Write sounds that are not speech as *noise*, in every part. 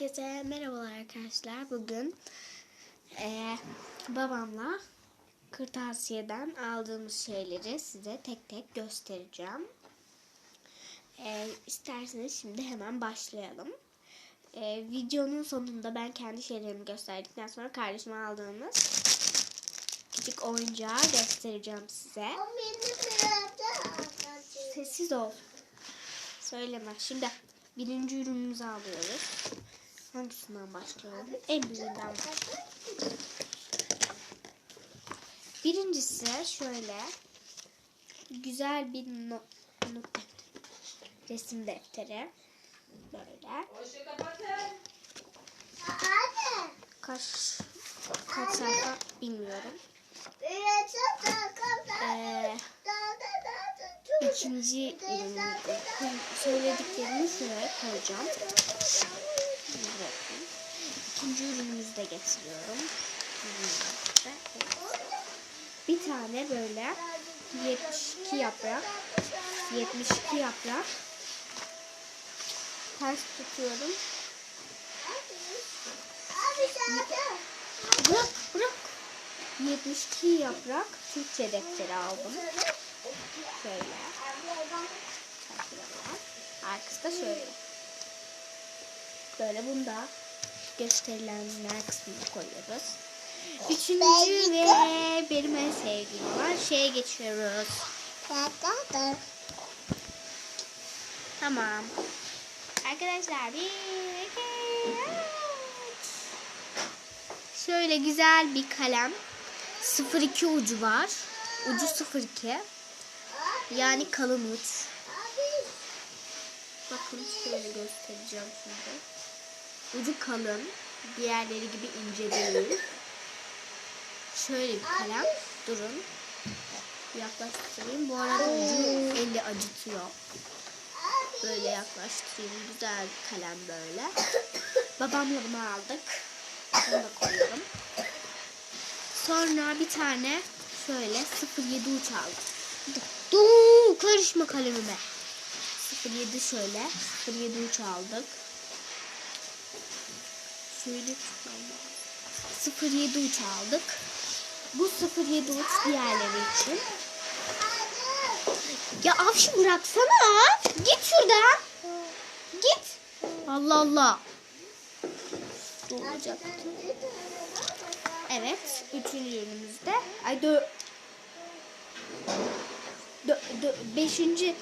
Herkese merhabalar arkadaşlar. Bugün eee, babamla kırtasiyeden aldığımız şeyleri size tek tek göstereceğim. Eee isterseniz şimdi hemen başlayalım. Eee, videonun sonunda ben kendi şeylerimi gösterdikten sonra kardeşime aldığımız küçük oyuncağı göstereceğim size. Sessiz ol. Söyleme. Şimdi birinci ürünümüzü alıyoruz. Hangisinden başlayalım? En büyüğünden. Birincisi şöyle güzel bir not, not resim defteri. Böyle. Kaç kaç sayfa bilmiyorum. Ee, ikinci ürünümüzde söylediklerimi şuraya koyacağım. Bakın. İkinci ürünümüzü de getiriyorum. Bir tane böyle 72 yaprak 72 yaprak ters tutuyorum. Bırak bırak. 72 yaprak Türkçe defteri aldım. Şöyle. Arkası şöyle. Böyle bunda gösterilenler kısmını koyuyoruz. Üçüncü ve benim en sevdiğim olan şeye geçiyoruz. Tamam. Arkadaşlar bir. Şöyle güzel bir kalem. 02 ucu var. Ucu 02. Yani kalın uç. Bakın şöyle göstereceğim şimdi. Ucu kalın. Diğerleri gibi ince değil. Şöyle bir kalem. Durun. Yaklaştırayım. Bu arada ucu eli acıtıyor. Böyle yaklaştırayım. Güzel bir kalem böyle. Babamla bunu aldık. Bunu da koyuyorum. Sonra bir tane şöyle 07 uç aldım. Dur karışma kalemime. 07 şöyle 07 uç aldık. Şöyle tutmam 07 uç aldık. Bu 07 uç diğerleri için. Ya avşı bıraksana. Git şuradan. Git. Allah Allah. Doğrayacaktı. Evet. Üçüncü ürünümüzde. Ay dö... dö, dö beşinci...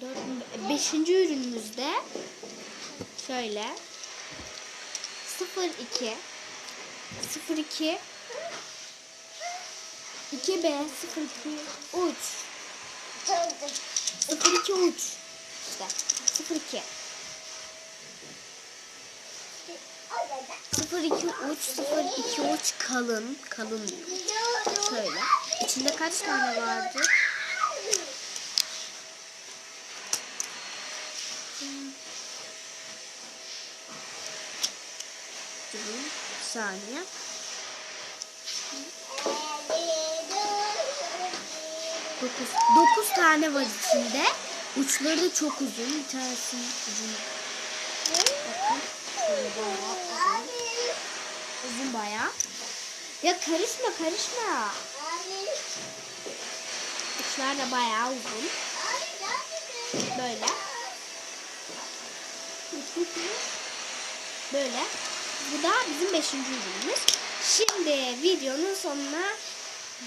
Dört, beşinci ürünümüzde şöyle 02 02 2B 02 uç. 02 uç. İşte 02 02 uç. 02 uç. Kalın kalın. Şöyle. İçinde kaç tane vardı Durun bir saniye Dokuz, dokuz tane var içinde. Uçları çok uzun. Bir tanesinin uzun. Bakın. Uzun. Uzun bayağı. Ya karışma karışma. Uçlar da bayağı uzun. Böyle. Böyle. Bu da bizim beşinci ürünümüz. Şimdi videonun sonuna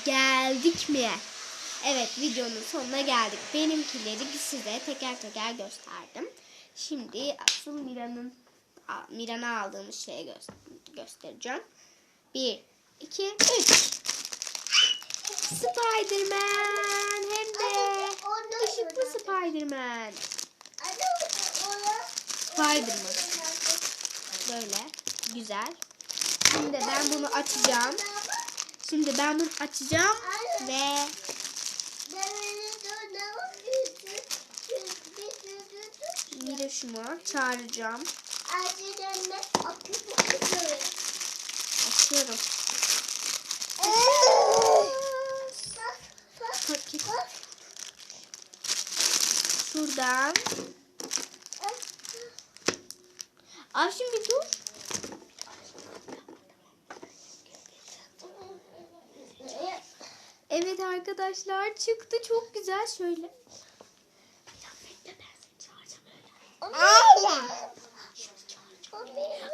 geldik mi? Evet videonun sonuna geldik. Benimkileri size teker teker gösterdim. Şimdi asıl Mira'nın Mira'na aldığımız şeye gö göstereceğim. 1, 2, 3. Spiderman hem de ışıklı Spiderman. Spiderman. Böyle güzel. Şimdi ben bunu açacağım. Şimdi ben bunu açacağım ve Miraş'ımı çağıracağım. Açıyorum. Paket. Şuradan Avşin bir dur. Evet arkadaşlar çıktı çok güzel şöyle.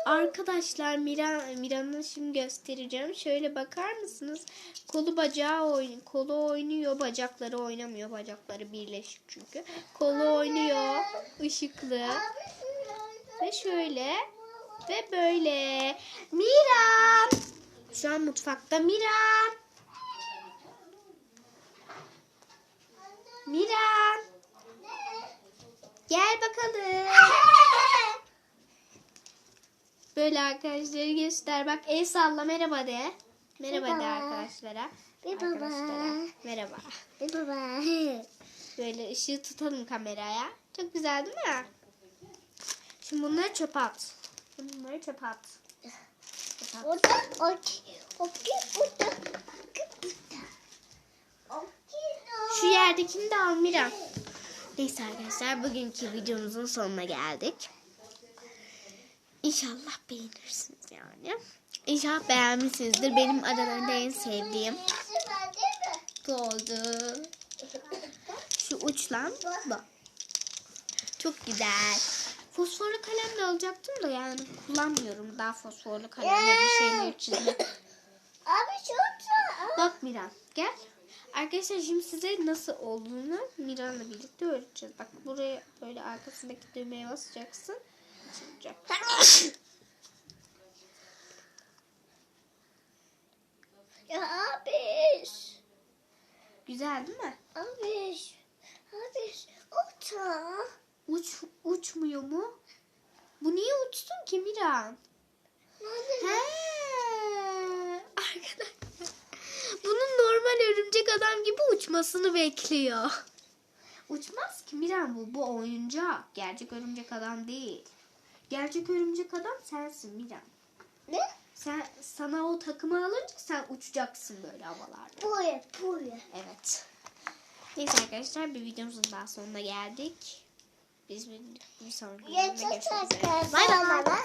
Arkadaşlar Mira Mira'nın şimdi göstereceğim. Şöyle bakar mısınız? Kolu bacağı oynuyor. Kolu oynuyor, bacakları oynamıyor. Bacakları birleşik çünkü. Kolu oynuyor. ışıklı. Ve şöyle ve böyle. Mira! Şu an mutfakta Mira. Mira. Gel bakalım. Böyle arkadaşları göster. Bak el salla merhaba de. Merhaba de Merhaba. arkadaşlara. Merhaba. Arkadaşlara. Merhaba. Baba. Böyle ışığı tutalım kameraya. Çok güzel değil mi? Şimdi bunları çöpe at. Bunları çöpe at. Çöpe at. Orada, orada, orada, orada. Şu yerdekini de al Mira. Neyse arkadaşlar bugünkü videomuzun sonuna geldik. İnşallah beğenirsiniz yani. İnşallah beğenmişsinizdir. Benim aralarında en sevdiğim bu oldu. Şu uçlan bu. Çok güzel. Fosforlu kalem de alacaktım da yani kullanmıyorum daha fosforlu kalemle bir şeyler çizmek. Abi şurada. Bak Miran gel. Arkadaşlar şimdi size nasıl olduğunu Miran'la birlikte öğreteceğiz. Bak buraya böyle arkasındaki düğmeye basacaksın. Açılacak. *coughs* Ya abi. Güzel değil mi? Abi. Abi. Orada. Uç, uçmuyor mu? Bu niye uçsun ki Miran? He. Arkadaşlar. Bunun normal örümcek adam gibi uçmasını bekliyor. Uçmaz ki Miran bu. Bu oyuncak. Gerçek örümcek adam değil. Gerçek örümcek adam sensin Miran. Ne? Sen sana o takımı alınca sen uçacaksın böyle havalarda. Buraya, buraya. Evet. Neyse arkadaşlar bir videomuzun daha sonuna geldik. Biz bir, bir sonraki videoda görüşmek üzere. Bay bay.